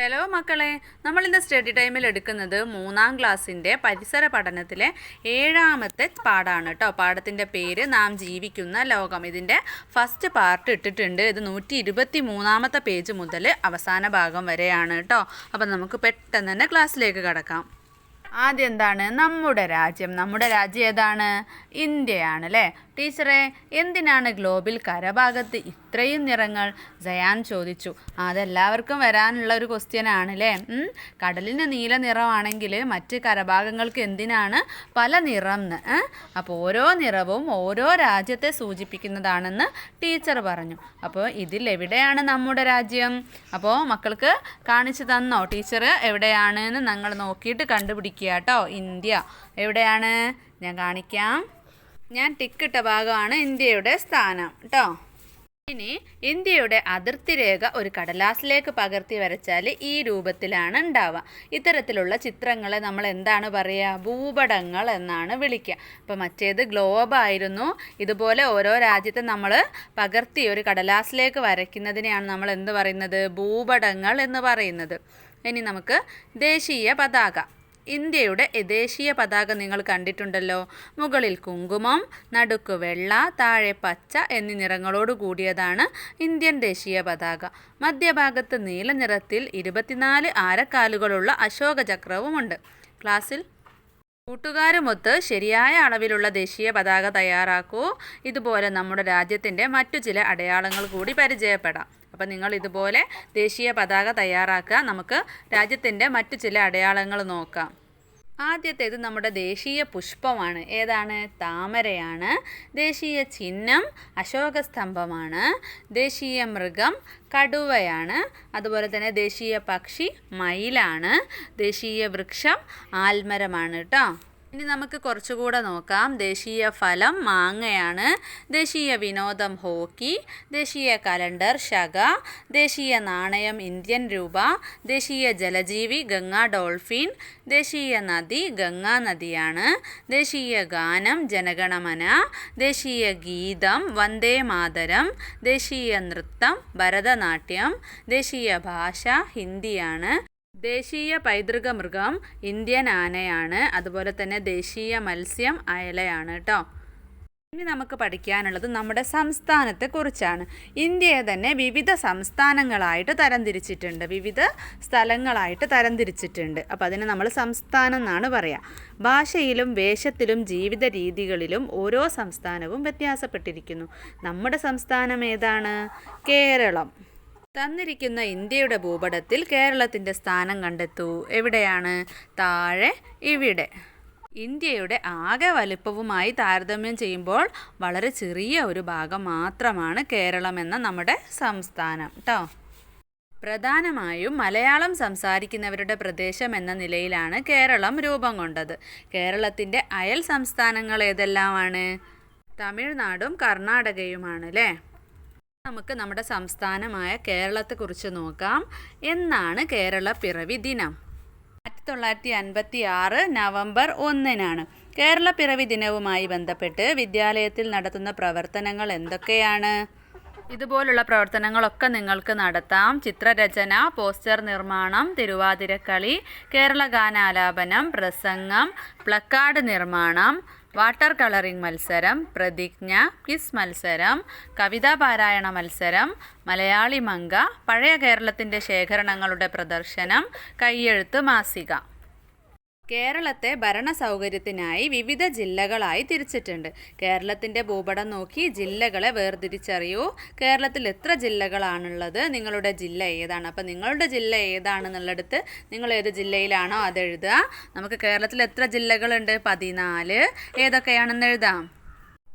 Hello മക്കളെ. നമ്മൾ ഇന്ന് സ്റ്റഡി ടൈമിൽ എടുക്കുന്നത് മൂന്നാം ക്ലാസ്സിന്റെ പരിസര പഠനത്തിലെ ഏഴാമത്തെ പാടാണ് കേട്ടോ പാഠത്തിന്റെ പേര് നാം ജീവിക്കുന്ന ലോകം. ഇതിന്റെ ഫസ്റ്റ് പാർട്ട് ഇട്ടിട്ടുണ്ട്. ഇത് നൂറ്റി ഇരുപത്തി മൂന്നാമത്തെ പേജ് മുതൽ അവസാന ഭാഗം വരെയാണ് കേട്ടോ അപ്പം നമുക്ക് പെട്ടെന്ന് തന്നെ ക്ലാസ്സിലേക്ക് കടക്കാം. ആദ്യം എന്താണ്? നമ്മുടെ രാജ്യം. നമ്മുടെ രാജ്യം ഏതാണ്? ഇന്ത്യയാണ് അല്ലേ ടീച്ചറെ എന്തിനാണ് ഗ്ലോബിൽ കരഭാഗത്ത് ഇത്രയും നിറങ്ങൾ? ജയാൻ ചോദിച്ചു. അതെല്ലാവർക്കും വരാനുള്ള ഒരു ക്വസ്റ്റ്യൻ ആണല്ലേ കടലിന് നീല നിറമാണെങ്കിൽ മറ്റ് കരഭാഗങ്ങൾക്ക് എന്തിനാണ് പല നിറം അപ്പോൾ ഓരോ നിറവും ഓരോ രാജ്യത്തെ സൂചിപ്പിക്കുന്നതാണെന്ന് ടീച്ചർ പറഞ്ഞു. അപ്പോൾ ഇതിൽ എവിടെയാണ് നമ്മുടെ രാജ്യം? അപ്പോൾ മക്കൾക്ക് കാണിച്ചു തന്നോ? ടീച്ചർ എവിടെയാണ് എന്ന് ഞങ്ങൾ നോക്കിയിട്ട് കണ്ടുപിടിക്കുക കേട്ടോ. ഇന്ത്യ എവിടെയാണ്? ഞാൻ കാണിക്കാം. ഞാൻ ടിക്കിട്ട ഭാഗമാണ് ഇന്ത്യയുടെ സ്ഥാനം കേട്ടോ ഇനി ഇന്ത്യയുടെ അതിർത്തി രേഖ ഒരു കടലാസിലേക്ക് പകർത്തി വരച്ചാൽ ഈ രൂപത്തിലാണ് ഉണ്ടാവുക. ഇത്തരത്തിലുള്ള ചിത്രങ്ങളെ നമ്മൾ എന്താണ് പറയുക? ഭൂപടങ്ങൾ എന്നാണ് വിളിക്കുക. അപ്പോൾ മറ്റേത് ഗ്ലോബ് ആയിരുന്നു. ഇതുപോലെ ഓരോ രാജ്യത്തെ നമ്മൾ പകർത്തി ഒരു കടലാസിലേക്ക് വരയ്ക്കുന്നതിനെയാണ് നമ്മൾ എന്ത് പറയുന്നത്? ഭൂപടങ്ങൾ എന്ന് പറയുന്നത്. ഇനി നമുക്ക് ദേശീയ പതാക. ഇന്ത്യയുടെ ദേശീയ പതാക നിങ്ങൾ കണ്ടിട്ടുണ്ടല്ലോ. മുകളിൽ കുങ്കുമം നടുക്ക് വെള്ള താഴെ പച്ച എന്നീ നിറങ്ങളോട് കൂടിയതാണ് ഇന്ത്യൻ ദേശീയ പതാക. മധ്യഭാഗത്ത് നീല നിറത്തിൽ ഇരുപത്തിനാല് ആരക്കാലുകളുള്ള അശോക ചക്രവുമുണ്ട്. ക്ലാസ്സിൽ കൂട്ടുകാരുമൊത്ത് ശരിയായ അളവിലുള്ള ദേശീയ പതാക തയ്യാറാക്കൂ. ഇതുപോലെ നമ്മുടെ രാജ്യത്തിന്റെ മറ്റു ചില അടയാളങ്ങൾ കൂടി പരിചയപ്പെടാം. അപ്പം നിങ്ങൾ ഇതുപോലെ ദേശീയ പതാക തയ്യാറാക്കുക. നമുക്ക് രാജ്യത്തിന്റെ മറ്റു ചില അടയാളങ്ങൾ നോക്കാം. ആദ്യത്തേത് നമ്മുടെ ദേശീയ പുഷ്പമാണ്. ഏതാണ്? താമരയാണ്. ദേശീയ ചിഹ്നം അശോകസ്തംഭമാണ്. ദേശീയ മൃഗം കടുവയാണ്. അതുപോലെ തന്നെ ദേശീയ പക്ഷി മയിലാണ്. ദേശീയ വൃക്ഷം ആൽമരമാണ് കേട്ടോ. ഇനി നമുക്ക് കുറച്ചുകൂടെ നോക്കാം. ദേശീയ ഫലം മാങ്ങയാണ്. ദേശീയ വിനോദം ഹോക്കി. ദേശീയ കലണ്ടർ ശക. ദേശീയ നാണയം ഇന്ത്യൻ രൂപ. ദേശീയ ജലജീവി ഗംഗാ ഡോൾഫിൻ. ദേശീയ നദി ഗംഗാ നദിയാണ്. ദേശീയ ഗാനം ജനഗണമന. ദേശീയ ഗീതം വന്ദേ മാതരം. ദേശീയ നൃത്തം ഭരതനാട്യം. ദേശീയ ഭാഷ ഹിന്ദിയാണ്. ദേശീയ പൈതൃക മൃഗം ഇന്ത്യൻ ആനയാണ്. അതുപോലെ തന്നെ ദേശീയ മത്സ്യം അയലയാണ് കേട്ടോ ഇനി നമുക്ക് പഠിക്കാനുള്ളത് നമ്മുടെ സംസ്ഥാനത്തെ കുറിച്ചാണ്. ഇന്ത്യയെ തന്നെ വിവിധ സംസ്ഥാനങ്ങളായിട്ട് തരംതിരിച്ചിട്ടുണ്ട്. വിവിധ സ്ഥലങ്ങളായിട്ട് തരംതിരിച്ചിട്ടുണ്ട്. അപ്പോൾ അതിന് നമ്മൾ സംസ്ഥാനം എന്നാണ് പറയുക ഭാഷയിലും വേഷത്തിലും ജീവിത രീതികളിലും ഓരോ സംസ്ഥാനവും വ്യത്യാസപ്പെട്ടിരിക്കുന്നു. നമ്മുടെ സംസ്ഥാനം ഏതാണ്? കേരളം. തന്നിരിക്കുന്ന ഇന്ത്യയുടെ ഭൂപടത്തിൽ കേരളത്തിന്റെ സ്ഥാനം കണ്ടെത്തൂ. എവിടെയാണ്? താഴെ ഇവിടെ. ഇന്ത്യയുടെ ആകെ വലിപ്പവുമായി താരതമ്യം ചെയ്യുമ്പോൾ വളരെ ചെറിയ ഒരു ഭാഗം മാത്രമാണ് കേരളം എന്ന നമ്മുടെ സംസ്ഥാനം കേട്ടോ പ്രധാനമായും മലയാളം സംസാരിക്കുന്നവരുടെ പ്രദേശം എന്ന നിലയിലാണ് കേരളം രൂപം കൊണ്ടത്. കേരളത്തിന്റെ അയൽ സംസ്ഥാനങ്ങൾ ഏതെല്ലാമാണ്? തമിഴ്നാടും കർണാടകയുമാണ് അല്ലേ നമുക്ക് നമ്മുടെ സംസ്ഥാനമായ കേരളത്തെക്കുറിച്ച് നോക്കാം. എന്നാണ് കേരള പിറവി ദിനം. ആയിരത്തി തൊള്ളായിരത്തി അൻപത്തി ആറ് നവംബർ ഒന്നിനാണ്. കേരള പിറവി ദിനവുമായി ബന്ധപ്പെട്ട് വിദ്യാലയത്തിൽ നടത്തുന്ന പ്രവർത്തനങ്ങൾ എന്തൊക്കെയാണ്? ഇതുപോലുള്ള പ്രവർത്തനങ്ങളൊക്കെ നിങ്ങൾക്ക് നടത്താം. ചിത്രരചന പോസ്റ്റർ നിർമ്മാണം തിരുവാതിരക്കളി കേരള ഗാനാലാപനം പ്രസംഗം പ്ലക്കാർഡ് നിർമ്മാണം വാട്ടർ കളറിംഗ് മത്സരം പ്രതിജ്ഞ ക്വിസ് മത്സരം കവിതാ പാരായണ മത്സരം മലയാളി മങ്ക പഴയ കേരളത്തിന്റെ ശേഖരണങ്ങളുടെ പ്രദർശനം കയ്യെഴുത്ത് മാസിക. കേരളത്തെ ഭരണ സൗകര്യത്തിനായി വിവിധ ജില്ലകളായി തിരിച്ചിട്ടുണ്ട്. കേരളത്തിന്റെ ഭൂപടം നോക്കി ജില്ലകളെ വേർതിരിച്ചറിയൂ. കേരളത്തിൽ എത്ര ജില്ലകളാണുള്ളത്? നിങ്ങളുടെ ജില്ല ഏതാണ്? അപ്പോൾ നിങ്ങളുടെ ജില്ല ഏതാണെന്നുള്ളിടത്ത് നിങ്ങൾ ഏത് ജില്ലയിലാണോ അത് എഴുതുക. നമുക്ക് കേരളത്തിൽ എത്ര ജില്ലകളുണ്ട്? പതിനാല്. ഏതൊക്കെയാണെന്ന് എഴുതാം.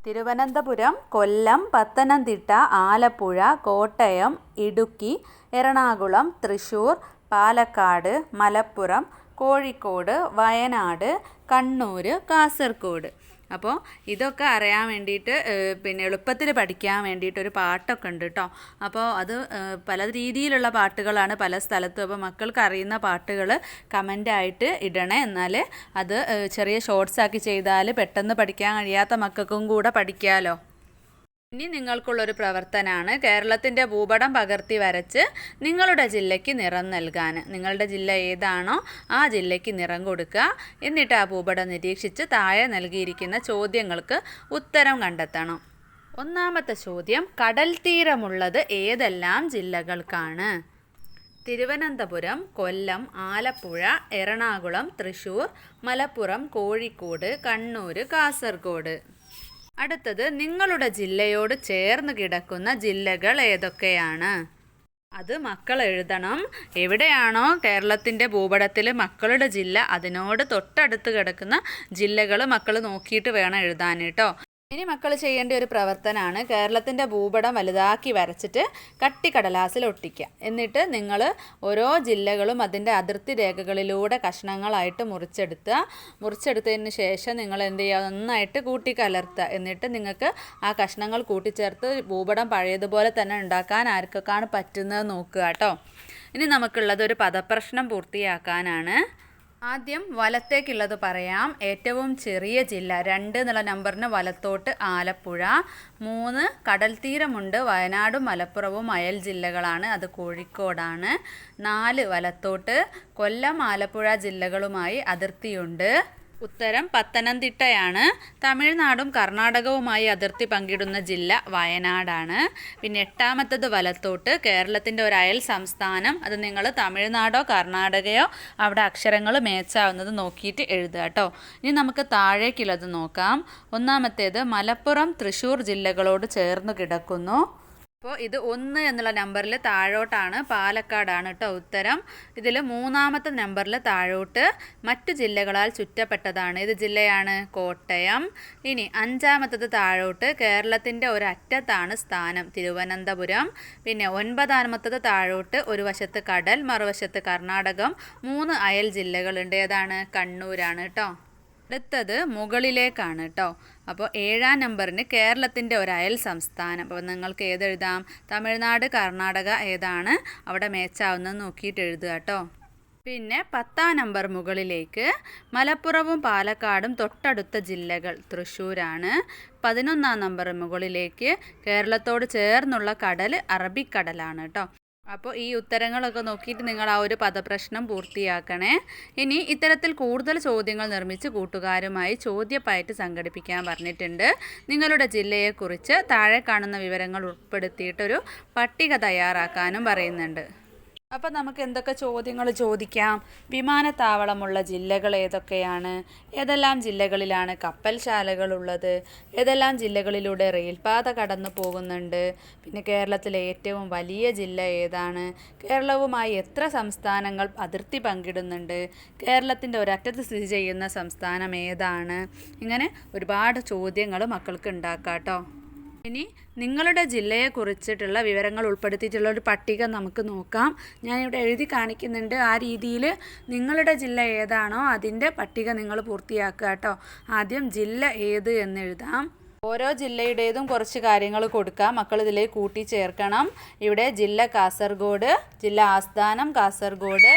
തിരുവനന്തപുരം കൊല്ലം പത്തനംതിട്ട ആലപ്പുഴ കോട്ടയം ഇടുക്കി എറണാകുളം തൃശ്ശൂർ പാലക്കാട് മലപ്പുറം കോഴിക്കോട് വയനാട് കണ്ണൂർ കാസർഗോഡ്. അപ്പോൾ ഇതൊക്കെ അറിയാൻ വേണ്ടിയിട്ട് പിന്നെ എളുപ്പത്തിൽ പഠിക്കാൻ വേണ്ടിയിട്ട് ഒരു പാട്ടൊക്കെ ഉണ്ട് കേട്ടോ അപ്പോൾ അത് പല രീതിയിലുള്ള പാട്ടുകളാണ് പല സ്ഥലത്തും. അപ്പോൾ മക്കൾക്ക് അറിയുന്ന പാട്ടുകൾ കമന്റായിട്ട് ഇടണേ. എന്നാൽ അത് ചെറിയ ഷോർട്സ് ആക്കി ചെയ്താൽ പെട്ടെന്ന് പഠിക്കാൻ കഴിയാത്ത മക്കൾക്കും കൂടെ പഠിക്കാമല്ലോ ഇനി നിങ്ങൾക്കുള്ളൊരു പ്രവർത്തനമാണ് കേരളത്തിന്റെ ഭൂപടം പകർത്തി വരച്ച് നിങ്ങളുടെ ജില്ലയ്ക്ക് നിറം നൽകാൻ. നിങ്ങളുടെ ജില്ല ഏതാണോ ആ ജില്ലയ്ക്ക് നിറം കൊടുക്കുക. എന്നിട്ട് ആ ഭൂപടം നിരീക്ഷിച്ച് താഴെ നൽകിയിരിക്കുന്ന ചോദ്യങ്ങൾക്ക് ഉത്തരം കണ്ടെത്തണം. ഒന്നാമത്തെ ചോദ്യം കടൽ തീരമുള്ളത് ഏതെല്ലാം ജില്ലകൾക്കാണ്? തിരുവനന്തപുരം കൊല്ലം ആലപ്പുഴ എറണാകുളം തൃശൂർ മലപ്പുറം കോഴിക്കോട് കണ്ണൂർ കാസർഗോഡ്. അടുത്തത് നിങ്ങളുടെ ജില്ലയോട് ചേർന്ന് കിടക്കുന്ന ജില്ലകൾ ഏതൊക്കെയാണ്? അത് മക്കൾ എഴുതണം. എവിടെയാണോ കേരളത്തിന്റെ ഭൂപടത്തിൽ മക്കളുടെ ജില്ല അതിനോട് തൊട്ടടുത്ത് കിടക്കുന്ന ജില്ലകൾ മക്കൾ നോക്കിയിട്ട് വേണം എഴുതാൻ കേട്ടോ. ഇനി മക്കൾ ചെയ്യേണ്ട ഒരു പ്രവർത്തനമാണ് കേരളത്തിന്റെ ഭൂപടം വലുതാക്കി വരച്ചിട്ട് കട്ടിക്കടലാസിൽ ഒട്ടിക്കുക. എന്നിട്ട് നിങ്ങൾ ഓരോ ജില്ലകളും അതിന്റെ അതിർത്തി രേഖകളിലൂടെ കഷ്ണങ്ങളായിട്ട് മുറിച്ചെടുത്തുക. മുറിച്ചെടുത്തതിന് ശേഷം നിങ്ങൾ എന്ത് ചെയ്യുക? നന്നായിട്ട് കൂട്ടിക്കലർത്തുക. എന്നിട്ട് നിങ്ങൾക്ക് ആ കഷ്ണങ്ങൾ കൂട്ടിച്ചേർത്ത് ഭൂപടം പഴയതുപോലെ തന്നെ ഉണ്ടാക്കാൻ ആർക്കൊക്കെയാണ് പറ്റുന്നത് നോക്കുക കേട്ടോ. ഇനി നമുക്കുള്ളത് ഒരു പദപ്രശ്നം പൂർത്തിയാക്കാനാണ്. ആദ്യം വലത്തേക്കുള്ളത് പറയാം. ഏറ്റവും ചെറിയ ജില്ല രണ്ട് എന്നുള്ള നമ്പറിന് വലത്തോട്ട് ആലപ്പുഴ മൂന്ന് കടൽ തീരമുണ്ട് വയനാടും മലപ്പുറവും അയൽ ജില്ലകളാണ് അത് കോഴിക്കോടാണ്. നാല് വലത്തോട്ട് കൊല്ലം ആലപ്പുഴ ജില്ലകളുമായി അതിർത്തിയുണ്ട്. ഉത്തരം പത്തനംതിട്ടയാണ്. തമിഴ്നാടും കർണാടകവുമായി അതിർത്തി പങ്കിടുന്ന ജില്ല വയനാടാണ്. പിന്നെ എട്ടാമത്തത് വലത്തോട്ട്. കേരളത്തിന്റെ ഒരു അയൽ സംസ്ഥാനം. അത് നിങ്ങൾ തമിഴ്നാടോ കർണാടകയോ അവിടെ അക്ഷരങ്ങൾ മേച്ചാവുന്നത് നോക്കിയിട്ട് എഴുതുക കേട്ടോ. ഇനി നമുക്ക് താഴേക്കുള്ളത് നോക്കാം. ഒന്നാമത്തേത് മലപ്പുറം തൃശ്ശൂർ ജില്ലകളോട് ചേർന്ന് കിടക്കുന്നു. അപ്പോൾ ഇത് ഒന്ന് എന്നുള്ള നമ്പറിൽ താഴോട്ടാണ് പാലക്കാടാണ് കേട്ടോ ഉത്തരം. ഇതിൽ മൂന്നാമത്തെ നമ്പറിൽ താഴോട്ട് മറ്റു ജില്ലകളാൽ ചുറ്റപ്പെട്ടതാണ്. ഇത് ജില്ലയാണ് കോട്ടയം. ഇനി അഞ്ചാമത്തത് താഴോട്ട് കേരളത്തിന്റെ ഒരറ്റത്താണ് സ്ഥാനം തിരുവനന്തപുരം. പിന്നെ ഒൻപതാമത്തത് താഴോട്ട് ഒരു വശത്ത് കടൽ മറുവശത്ത് കർണാടകം. മൂന്ന് അയൽ ജില്ലകളുണ്ട്. ഏതാണ്? കണ്ണൂരാണ് കേട്ടോ അടുത്തത് മുകളിലേക്കാണ് കേട്ടോ അപ്പോൾ ഏഴാം നമ്പറിന് കേരളത്തിന്റെ ഒരു അയൽ സംസ്ഥാനം. അപ്പോൾ നിങ്ങൾക്ക് ഏതെഴുതാം? തമിഴ്നാട് കർണാടക ഏതാണ്? അവിടെ മേച്ചാവുന്നത് നോക്കിയിട്ട് എഴുതുക കേട്ടോ പിന്നെ പത്താം നമ്പർ മുകളിലേക്ക് മലപ്പുറവും പാലക്കാടും തൊട്ടടുത്ത ജില്ലകൾ തൃശ്ശൂരാണ്. പതിനൊന്നാം നമ്പർ മുകളിലേക്ക് കേരളത്തോട് ചേർന്നുള്ള കടൽ അറബിക്കടലാണ് കേട്ടോ അപ്പോൾ ഈ ഉത്തരങ്ങളൊക്കെ നോക്കിയിട്ട് നിങ്ങൾ ആ ഒരു പദപ്രശ്നം പൂർത്തിയാക്കണേ. ഇനി ഇത്തരത്തിൽ കൂടുതൽ ചോദ്യങ്ങൾ നിർമ്മിച്ച് കൂട്ടുകാരുമായി ചോദ്യപ്പായിട്ട് സംഘടിപ്പിക്കാൻ പറഞ്ഞിട്ടുണ്ട്. നിങ്ങളുടെ ജില്ലയെക്കുറിച്ച് താഴെ കാണുന്ന വിവരങ്ങൾ ഉൾപ്പെടുത്തിയിട്ടൊരു പട്ടിക തയ്യാറാക്കാനും പറയുന്നുണ്ട്. അപ്പോൾ നമുക്ക് എന്തൊക്കെ ചോദ്യങ്ങൾ ചോദിക്കാം? വിമാനത്താവളമുള്ള ജില്ലകൾ ഏതൊക്കെയാണ്? ഏതെല്ലാം ജില്ലകളിലാണ് കപ്പൽശാലകളുള്ളത് ഏതെല്ലാം ജില്ലകളിലൂടെ റെയിൽപാത കടന്നു പോകുന്നുണ്ട്? പിന്നെ കേരളത്തിലെ ഏറ്റവും വലിയ ജില്ല ഏതാണ്? കേരളവുമായി എത്ര സംസ്ഥാനങ്ങൾ അതിർത്തി പങ്കിടുന്നുണ്ട്? കേരളത്തിന്റെ ഒരറ്റത്ത് സ്ഥിതി ചെയ്യുന്ന സംസ്ഥാനം ഏതാണ്? ഇങ്ങനെ ഒരുപാട് ചോദ്യങ്ങൾ മക്കൾക്ക് ഉണ്ടാക്കാം കേട്ടോ. ഇനി നിങ്ങളുടെ ജില്ലയെ കുറിച്ചിട്ടുള്ള വിവരങ്ങൾ ഉൾപ്പെടുത്തിയിട്ടുള്ള ഒരു പട്ടിക നമുക്ക് നോക്കാം. ഞാൻ ഇവിടെ എഴുതി കാണിക്കുന്നുണ്ട്. ആ രീതിയിൽ നിങ്ങളുടെ ജില്ല ഏതാണോ അതിന്റെ പട്ടിക നിങ്ങൾ പൂർത്തിയാക്കുക കേട്ടോ. ആദ്യം ജില്ല ഏത് എന്ന് എഴുതാം. ഓരോ ജില്ലയുടേതും കുറച്ച് കാര്യങ്ങൾ കൊടുക്കാം. മക്കൾ ഇതിലേക്ക് കൂട്ടിച്ചേർക്കണം. ഇവിടെ ജില്ല കാസർഗോഡ് ജില്ല ആസ്ഥാനം കാസർഗോഡ്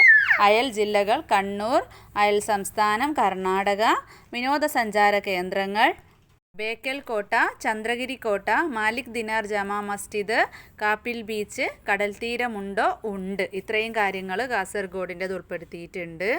അയൽ ജില്ലകൾ കണ്ണൂർ അയൽ സംസ്ഥാനം കർണാടക വിനോദസഞ്ചാര കേന്ദ്രങ്ങൾ ബേക്കൽ കോട്ട ചന്ദ്രഗിരി കോട്ട മാലിക് ദിനാർ ജമാ മസ്ജിദ് കാപ്പിൽ ബീച്ച് കടൽ തീരമുണ്ടോ ഉണ്ട്? ഇത്രയും കാര്യങ്ങൾ കാസർഗോഡിന്റെത് ഉൾപ്പെടുത്തിയിട്ടുണ്ട്.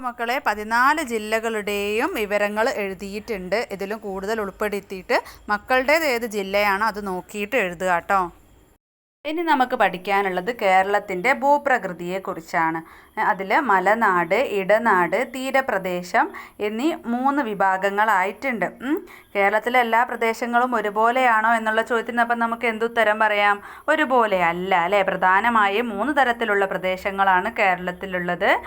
അപ്പോൾ മക്കളെ പതിനാല് ജില്ലകളുടെയും വിവരങ്ങൾ എഴുതിയിട്ടുണ്ട്. ഇതിലും കൂടുതൽ ഉൾപ്പെടുത്തിയിട്ട് മക്കളുടേത് ഏത് ജില്ലയാണോ അത് നോക്കിയിട്ട് എഴുതുക കേട്ടോ. ഇനി നമുക്ക് പഠിക്കാനുള്ളത് കേരളത്തിന്റെ ഭൂപ്രകൃതിയെക്കുറിച്ചാണ്. അതിൽ മലനാട് ഇടനാട് തീരപ്രദേശം എന്നീ മൂന്ന് വിഭാഗങ്ങളായിട്ടുണ്ട്. കേരളത്തിലെ എല്ലാ പ്രദേശങ്ങളും ഒരുപോലെയാണോ എന്നുള്ള ചോദ്യത്തിന് അപ്പം നമുക്ക് എന്തുത്തരം പറയാം? ഒരുപോലെ അല്ല അല്ലേ? പ്രധാനമായും മൂന്ന് തരത്തിലുള്ള പ്രദേശങ്ങളാണ് കേരളത്തിലുള്ളത്.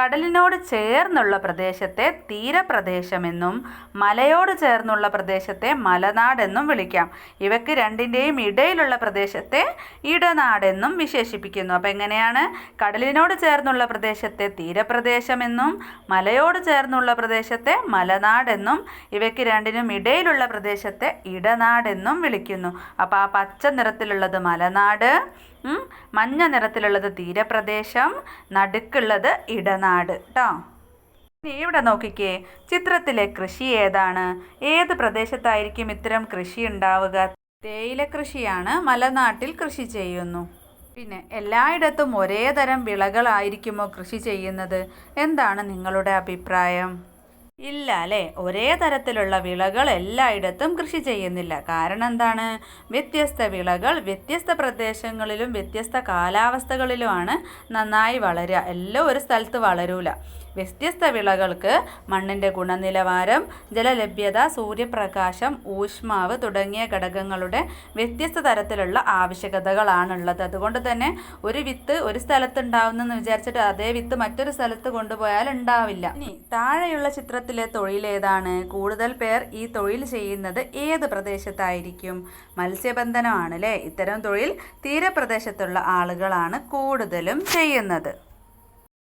കടലിനോട് ചേർന്നുള്ള പ്രദേശത്തെ തീരപ്രദേശമെന്നും മലയോട് ചേർന്നുള്ള പ്രദേശത്തെ മലനാടെന്നും വിളിക്കാം. ഇവയ്ക്ക് രണ്ടിന്റെയും ഇടയിലുള്ള പ്രദേശത്തെ ഇടനാടെന്നും വിശേഷിപ്പിക്കുന്നു. അപ്പം എങ്ങനെയാണ്? കടലിനോട് ചേർന്നുള്ള പ്രദേശത്തെ തീരപ്രദേശമെന്നും മലയോട് ചേർന്നുള്ള പ്രദേശത്തെ മലനാടെന്നും ഇവയ്ക്ക് രണ്ടിനും ഇടയിലുള്ള പ്രദേശത്തെ ഇടനാടെന്നും വിളിക്കുന്നു. അപ്പോൾ ആ പച്ച നിറത്തിലുള്ളത് മലനാട് മഞ്ഞ നിറത്തിലുള്ളത് തീരപ്രദേശം നടുക്കുള്ളത് ഇടനാട്. കേട്ടോ ഇവിടെ നോക്കിക്കേ ചിത്രത്തിലെ കൃഷി ഏതാണ്? ഏത് പ്രദേശത്തായിരിക്കും ഇത്തരം കൃഷി ഉണ്ടാവുക? തേയില കൃഷിയാണ് മലനാട്ടിൽ കൃഷി ചെയ്യുന്നു. പിന്നെ എല്ലായിടത്തും ഒരേ തരം വിളകളായിരിക്കുമോ കൃഷി ചെയ്യുന്നത്? എന്താണ് നിങ്ങളുടെ അഭിപ്രായം? ഇല്ല അല്ലേ? ഒരേ തരത്തിലുള്ള വിളകൾ എല്ലായിടത്തും കൃഷി ചെയ്യുന്നില്ല. കാരണം എന്താണ്? വ്യത്യസ്ത വിളകൾ വ്യത്യസ്ത പ്രദേശങ്ങളിലും വ്യത്യസ്ത കാലാവസ്ഥകളിലുമാണ് നന്നായി വളരുക. എല്ലാം ഒരു സ്ഥലത്ത് വളരൂല. വ്യത്യസ്ത വിളകൾക്ക് മണ്ണിന്റെ ഗുണനിലവാരം ജലലഭ്യത സൂര്യപ്രകാശം ഊഷ്മാവ് തുടങ്ങിയ ഘടകങ്ങളുടെ വ്യത്യസ്ത തരത്തിലുള്ള ആവശ്യകതകളാണുള്ളത്. അതുകൊണ്ട് തന്നെ ഒരു വിത്ത് ഒരു സ്ഥലത്ത് ഉണ്ടാവുന്നെന്ന് വിചാരിച്ചിട്ട് അതേ വിത്ത് മറ്റൊരു സ്ഥലത്ത് കൊണ്ടുപോയാൽ ഉണ്ടാവില്ല. ഇനി താഴെയുള്ള ചിത്രത്തിലെ തൊഴിൽ ഏതാണ് കൂടുതൽ പേർ ഈ തൊഴിൽ ചെയ്യുന്നത് ഏത് പ്രദേശത്തായിരിക്കും? മത്സ്യബന്ധനമാണ് അല്ലേ ഇത്തരം തൊഴിൽ തീരപ്രദേശത്തുള്ള ആളുകളാണ് കൂടുതലും ചെയ്യുന്നത്.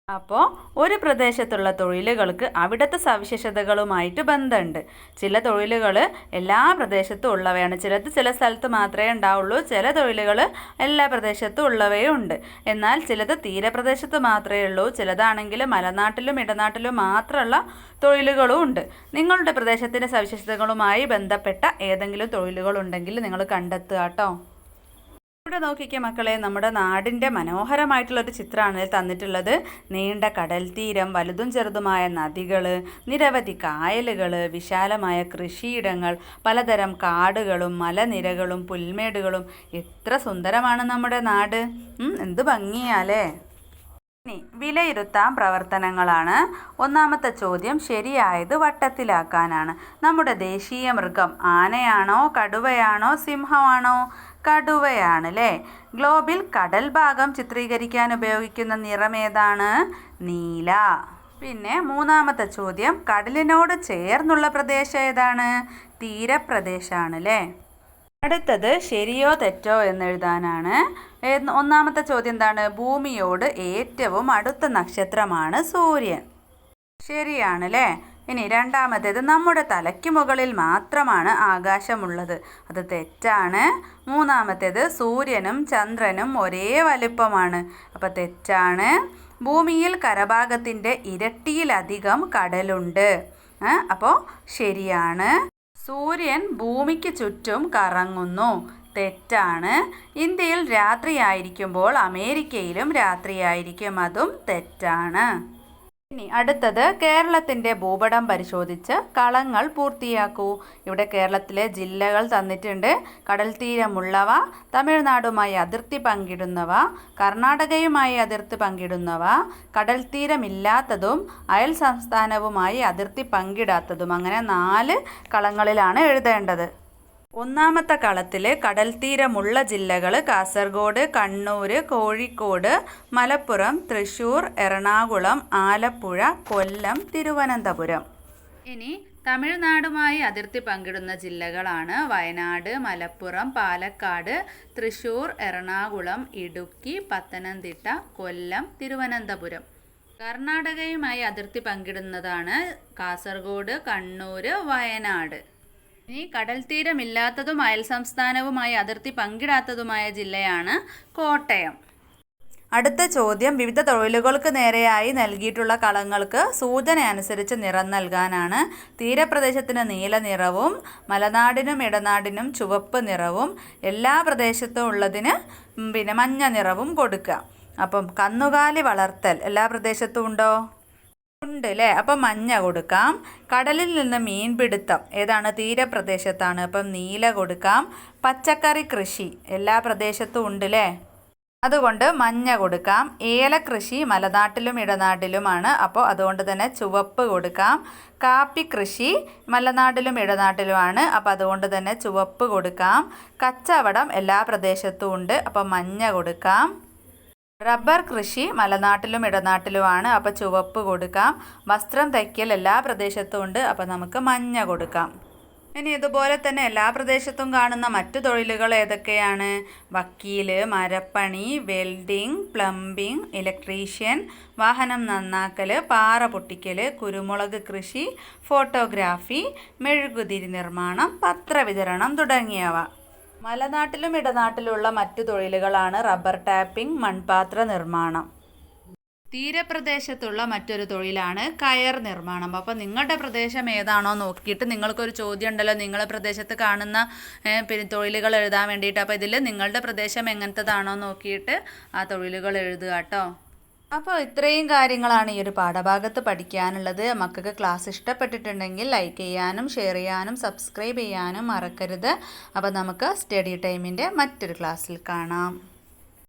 അപ്പോൾ ഒരു പ്രദേശത്തുള്ള തൊഴിലുകൾക്ക് അവിടുത്തെ സവിശേഷതകളുമായിട്ട് ബന്ധമുണ്ട്. ചില തൊഴിലുകൾ എല്ലാ പ്രദേശത്തും ഉള്ളവയാണ്. ചിലത് ചില സ്ഥലത്ത് മാത്രമേ ഉണ്ടാവുള്ളൂ ചില തൊഴിലുകൾ എല്ലാ പ്രദേശത്തും ഉള്ളവയും ഉണ്ട് എന്നാൽ ചിലത് തീരപ്രദേശത്ത് മാത്രമേ ഉള്ളൂ ചിലതാണെങ്കിൽ മലനാട്ടിലും ഇടനാട്ടിലും മാത്രമുള്ള തൊഴിലുകളും ഉണ്ട്. നിങ്ങളുടെ പ്രദേശത്തിന്റെ സവിശേഷതകളുമായി ബന്ധപ്പെട്ട ഏതെങ്കിലും തൊഴിലുകളുണ്ടെങ്കിൽ നിങ്ങൾ കണ്ടെത്തുക കേട്ടോ. ഇവിടെ നോക്കിക്കേ മക്കളെ നമ്മുടെ നാടിന്റെ മനോഹരമായിട്ടുള്ളൊരു ചിത്രമാണ് തന്നിട്ടുള്ളത്. നീണ്ട കടൽ തീരം വലുതും ചെറുതുമായ നദികൾ നിരവധി കായലുകൾ വിശാലമായ കൃഷിയിടങ്ങൾ പലതരം കാടുകളും മലനിരകളും പുൽമേടുകളും. എത്ര സുന്ദരമാണ് നമ്മുടെ നാട്. എന്ത് ഭംഗിയാലേ. ഇനി വിലയിരുത്താൻ പ്രവർത്തനങ്ങളാണ്. ഒന്നാമത്തെ ചോദ്യം ശരിയായത് വട്ടത്തിലാക്കാനാണ്. നമ്മുടെ ദേശീയ മൃഗം ആനയാണോ കടുവയാണോ സിംഹമാണോ? കടുവയാണ് അല്ലേ ഗ്ലോബിൽ കടൽ ഭാഗം ചിത്രീകരിക്കാൻ ഉപയോഗിക്കുന്ന നിറം ഏതാണ്? നീല. പിന്നെ മൂന്നാമത്തെ ചോദ്യം കടലിനോട് ചേർന്നുള്ള പ്രദേശം ഏതാണ്? തീരപ്രദേശമാണ് അല്ലേ അടുത്തത് ശരിയോ തെറ്റോ എന്നെഴുതാനാണ് ഒന്നാമത്തെ ചോദ്യം എന്താണ്? ഭൂമിയോട് ഏറ്റവും അടുത്ത നക്ഷത്രമാണ് സൂര്യൻ. ശരിയാണ് അല്ലേ ഇനി രണ്ടാമത്തേത് നമ്മുടെ തലയ്ക്ക് മുകളിൽ മാത്രമാണ് ആകാശമുള്ളത്. അത് തെറ്റാണ്. മൂന്നാമത്തേത് സൂര്യനും ചന്ദ്രനും ഒരേ വലിപ്പമാണ്. അപ്പോൾ തെറ്റാണ്. ഭൂമിയിൽ കരഭാഗത്തിന്റെ ഇരട്ടിയിലധികം കടലുണ്ട്. അപ്പോൾ ശരിയാണ്. സൂര്യൻ ഭൂമിക്ക് ചുറ്റും കറങ്ങുന്നു. തെറ്റാണ്. ഇന്ത്യയിൽ രാത്രിയായിരിക്കുമ്പോൾ അമേരിക്കയിലും രാത്രിയായിരിക്കും. അതും തെറ്റാണ്. ഇനി അടുത്തത് കേരളത്തിന്റെ ഭൂപടം പരിശോധിച്ച് കളങ്ങൾ പൂർത്തിയാക്കൂ. ഇവിടെ കേരളത്തിലെ ജില്ലകൾ തന്നിട്ടുണ്ട്. കടൽ തീരമുള്ളവ തമിഴ്നാടുമായി അതിർത്തി പങ്കിടുന്നവ കർണാടകയുമായി അതിർത്തി പങ്കിടുന്നവ കടൽ തീരമില്ലാത്തതും അയൽ സംസ്ഥാനവുമായി അതിർത്തി പങ്കിടാത്തതും. അങ്ങനെ നാല് കളങ്ങളിലാണ് എഴുതേണ്ടത്. ഒന്നാമത്തെ കളത്തിൽ കടൽ തീരമുള്ള ജില്ലകൾ കാസർഗോഡ് കണ്ണൂർ കോഴിക്കോട് മലപ്പുറം തൃശ്ശൂർ എറണാകുളം ആലപ്പുഴ കൊല്ലം തിരുവനന്തപുരം. ഇനി തമിഴ്നാടുമായി അതിർത്തി പങ്കിടുന്ന ജില്ലകളാണ് വയനാട് മലപ്പുറം പാലക്കാട് തൃശ്ശൂർ എറണാകുളം ഇടുക്കി പത്തനംതിട്ട കൊല്ലം തിരുവനന്തപുരം. കർണാടകയുമായി അതിർത്തി പങ്കിടുന്നതാണ് കാസർഗോഡ് കണ്ണൂർ വയനാട്. ഇനി കടൽ തീരമില്ലാത്തതും അയൽ സംസ്ഥാനവുമായി അതിർത്തി പങ്കിടാത്തതുമായ ജില്ലയാണ് കോട്ടയം. അടുത്ത ചോദ്യം വിവിധ തൊഴിലുകൾക്ക് നേരെയായി നൽകിയിട്ടുള്ള കളങ്ങൾക്ക് സൂചന അനുസരിച്ച് നിറം നൽകാനാണ്. തീരപ്രദേശത്തിന് നീല നിറവും മലനാടിനും ഇടനാടിനും ചുവപ്പ് നിറവും എല്ലാ പ്രദേശത്തും ഉള്ളതിന് പിന്നെ മഞ്ഞ നിറവും കൊടുക്കുക. അപ്പം കന്നുകാലി വളർത്തൽ എല്ലാ പ്രദേശത്തും ഉണ്ടോ? ഉണ്ട് അല്ലേ അപ്പം മഞ്ഞ കൊടുക്കാം. കടലിൽ നിന്ന് മീൻപിടുത്തം. ഏതാണ്? തീരപ്രദേശത്താണ്. അപ്പം നീല കൊടുക്കാം. പച്ചക്കറി കൃഷി. എല്ലാ പ്രദേശത്തും ഉണ്ട് അല്ലേ അതുകൊണ്ട് മഞ്ഞ കൊടുക്കാം. ഏലകൃഷി മലനാട്ടിലും ഇടനാട്ടിലുമാണ്. അപ്പോൾ അതുകൊണ്ട് തന്നെ ചുവപ്പ് കൊടുക്കാം. കാപ്പി കൃഷി മലനാട്ടിലും ഇടനാട്ടിലുമാണ്. അപ്പോൾ അതുകൊണ്ട് തന്നെ ചുവപ്പ് കൊടുക്കാം. കച്ചവടം എല്ലാ പ്രദേശത്തും ഉണ്ട്. അപ്പോൾ മഞ്ഞ കൊടുക്കാം. റബ്ബർ കൃഷി മലനാട്ടിലും ഇടനാട്ടിലുമാണ്. അപ്പോൾ ചുവപ്പ് കൊടുക്കാം. വസ്ത്രം തയ്ക്കൽ എല്ലാ പ്രദേശത്തും ഉണ്ട്. അപ്പോൾ നമുക്ക് മഞ്ഞ കൊടുക്കാം. ഇനി ഇതുപോലെ തന്നെ എല്ലാ പ്രദേശത്തും കാണുന്ന മറ്റു തൊഴിലുകൾ ഏതൊക്കെയാണ്? വക്കീൽ മരപ്പണി വെൽഡിംഗ് പ്ലംബിംഗ് ഇലക്ട്രീഷ്യൻ വാഹനം നന്നാക്കൽ പാറ പൊട്ടിക്കൽ കുരുമുളക് കൃഷി ഫോട്ടോഗ്രാഫി മെഴുകുതിരി നിർമ്മാണം പത്രവിതരണം തുടങ്ങിയവ. മലനാട്ടിലും ഇടനാട്ടിലുമുള്ള മറ്റു തൊഴിലുകളാണ് റബ്ബർ ടാപ്പിംഗ് മൺപാത്ര നിർമ്മാണം. തീരപ്രദേശത്തുള്ള മറ്റൊരു തൊഴിലാണ് കയർ നിർമ്മാണം. അപ്പോൾ നിങ്ങളുടെ പ്രദേശം ഏതാണോ നോക്കിയിട്ട് നിങ്ങൾക്കൊരു ചോദ്യം ഉണ്ടല്ലോ നിങ്ങളുടെ പ്രദേശത്ത് കാണുന്ന പിന്നെ തൊഴിലുകൾ എഴുതാൻ വേണ്ടിയിട്ട്. അപ്പോൾ ഇതിൽ നിങ്ങളുടെ പ്രദേശം എങ്ങനത്തതാണോ നോക്കിയിട്ട് ആ തൊഴിലുകൾ എഴുതുക കേട്ടോ. അപ്പോൾ ഇത്രയും കാര്യങ്ങളാണ് ഈ ഒരു പാഠഭാഗത്ത് പഠിക്കാനുള്ളത്. മക്കൾക്ക് ക്ലാസ് ഇഷ്ടപ്പെട്ടിട്ടുണ്ടെങ്കിൽ ലൈക്ക് ചെയ്യാനും ഷെയർ ചെയ്യാനും സബ്സ്ക്രൈബ് ചെയ്യാനും മറക്കരുത്. അപ്പോൾ നമുക്ക് സ്റ്റഡി ടൈമിന്റെ മറ്റൊരു ക്ലാസ്സിൽ കാണാം.